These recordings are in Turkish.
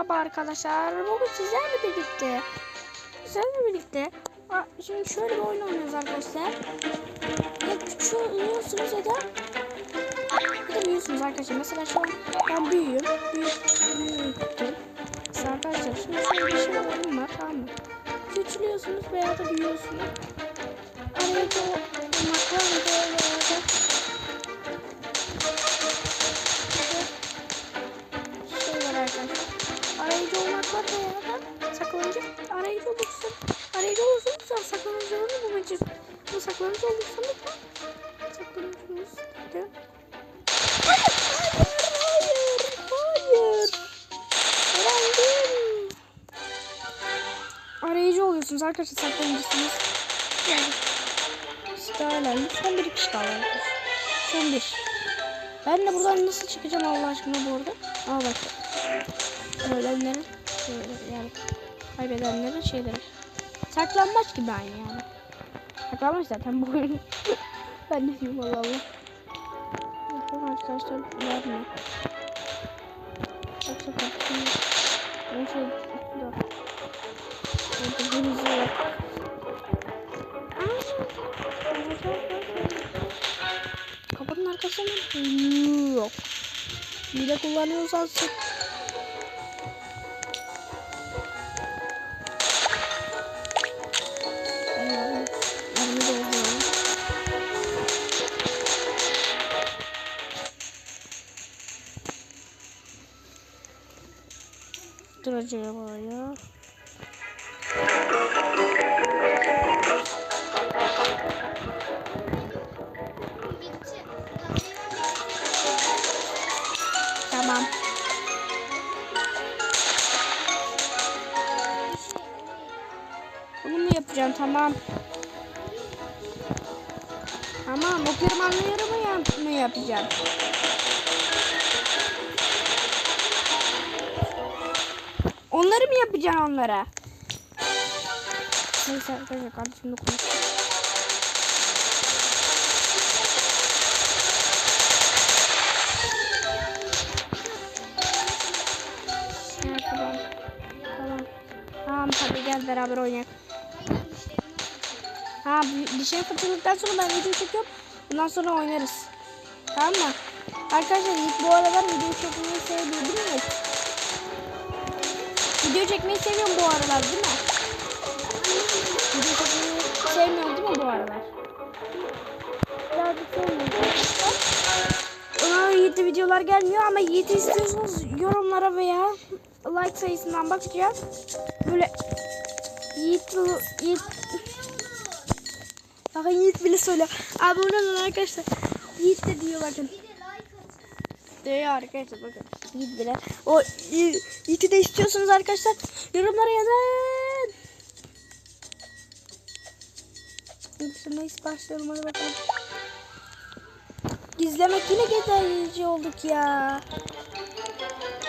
Merhaba arkadaşlar. Bugün sizlerle birlikte sizlerle birlikte şimdi şöyle bir oyun oynuyoruz arkadaşlar. Ya küçülüyorsunuz ya da ya da büyüyorsunuz arkadaşlar. Mesela şu an ben büyüğüm. Büyük, büyüktüm. Mesela arkadaşlar şimdi şöyle bir şey oyun var tamam mı? Küçülüyorsunuz veya da büyüyorsunuz. Arada olmaklar veya da şey de. Hayır, hayır, hayır. Öğrendim. Arayıcı oluyorsunuz arkadaşlar saklanıcısınız. Yani. Hala son bir kişi kaldı. Son bir. Ben de buradan nasıl çıkacağım Allah aşkına bu arada? Aa bak. Ölenlerin şöyle yani kaybedenlerin şeyleri. Saklanmaç gibi aynı yani. Saklanmaç zaten bu oyun. Ben Allah Allah. Bakın arkadaşlar var mı? Bak. Şimdi ben şey dur. Burada bir var. Aa, Kapının arkasında mı? Yok. Hile kullanıyorsan sık. Dur acaba ya. Tamam. Bunu mu yapacağım? Tamam. Tamam. O kırmanları mı, yap mı yapacağım? Onları mı yapacaksın onlara? Neyse arkadaşlar kardeşimle konuş. Evet, tamam. Tamam. Tamam hadi gel beraber oynayalım. Ha şey fırçaladıktan sonra ben video çekiyorum. Bundan sonra oynarız. Tamam mı? Arkadaşlar ilk bu aralar video çekmeyi değil mi? Video çekmeyi seviyorum bu aralar değil mi? Video çekmeyi sevmiyorum değil mi bu aralar? Birazcık sevmiyorum. Ona Yiğit'e videolar gelmiyor ama Yiğit'i istiyorsanız yorumlara veya like sayısından bakacağım. Böyle Yiğit, Yiğit Bakın Yiğit bile söyle. Abone olun arkadaşlar. Yiğit de diyor bakın. Diyor arkadaşlar bakın. Bile. O Yiğit'i de istiyorsunuz arkadaşlar. Yorumlara yazın. Neyse başlayalım hadi bakalım. Gizlemek yine gizleyici olduk ya.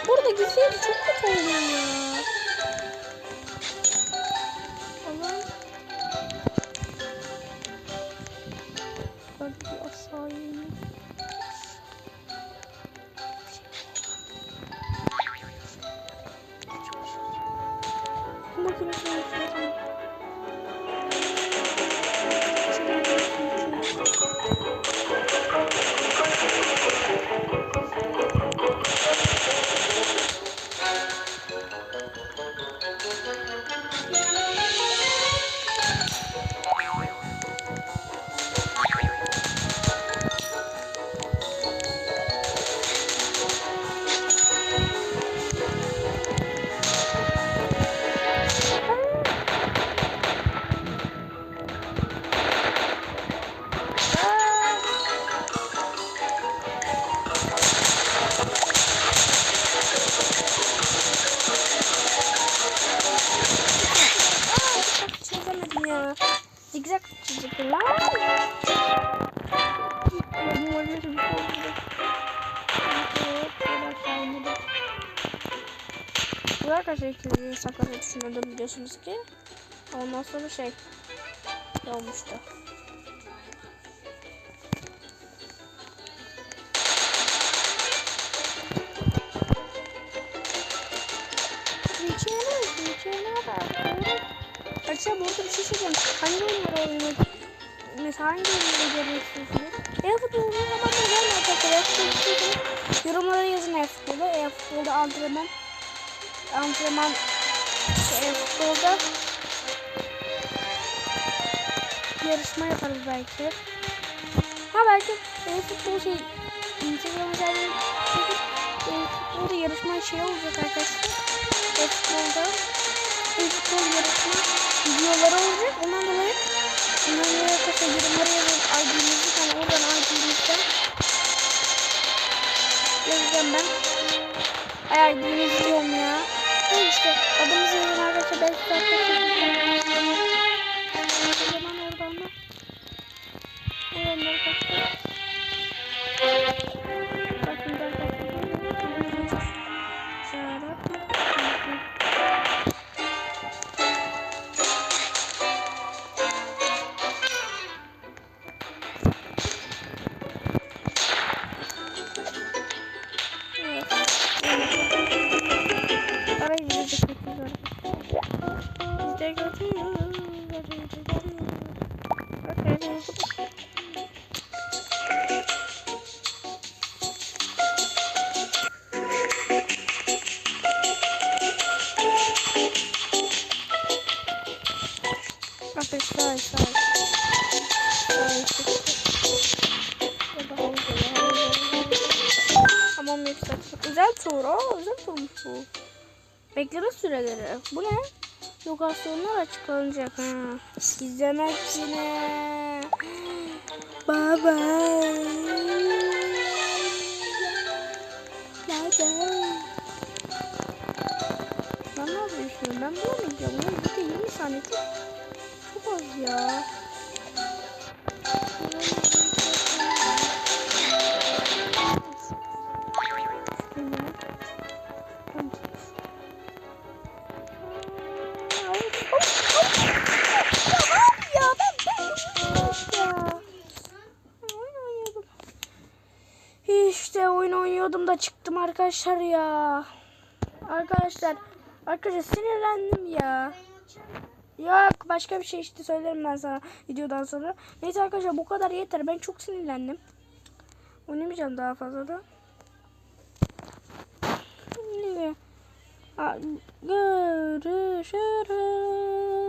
Burada gizleyici çok kötü oluyor. Umarım Bu arkadaşlar ikinci sakatı düşünüyordum biliyorsunuz ki. Ondan sonra şey olmuştu. Arkadaşlar burada bir şey söyleyeceğim. Hangi oyunları oynamak? Mesela hangi oyunları görmek istiyorsunuz? E-futbolu. E-futbolda antrenman antrenman işte e-futbolda yarışma yaparız belki. Ha belki e-futbol şey Instagram üzerinden çekip e-futbolda yarışma şey olacak arkadaşlar. E-futbolda e-futbol yarışma videoları olacak. Ondan dolayı dolayı arkadaşlar yorumlara yazın ID'nizi yani oradan ID'nizden yazacağım ben. Ay ID'nizi diyorum ya. İşte adınızı yazın arkadaşlar. Belki arkadaşlar Turmuş bu. Bekleme süreleri. Bu ne? Lokasyonlar açıklanacak. Ha. İzlemek yine. Baba. Baba. Ben ne şimdi? Ben bulamayacağım. Ya bir de 20 saniye çok, çok az ya. Oynuyordum da çıktım arkadaşlar ya. Arkadaşlar, arkadaşlar sinirlendim ya. Yok başka bir şey işte söylerim ben sana videodan sonra. Neyse arkadaşlar bu kadar yeter. Ben çok sinirlendim. Oynamayacağım daha fazla da. Görüşürüz.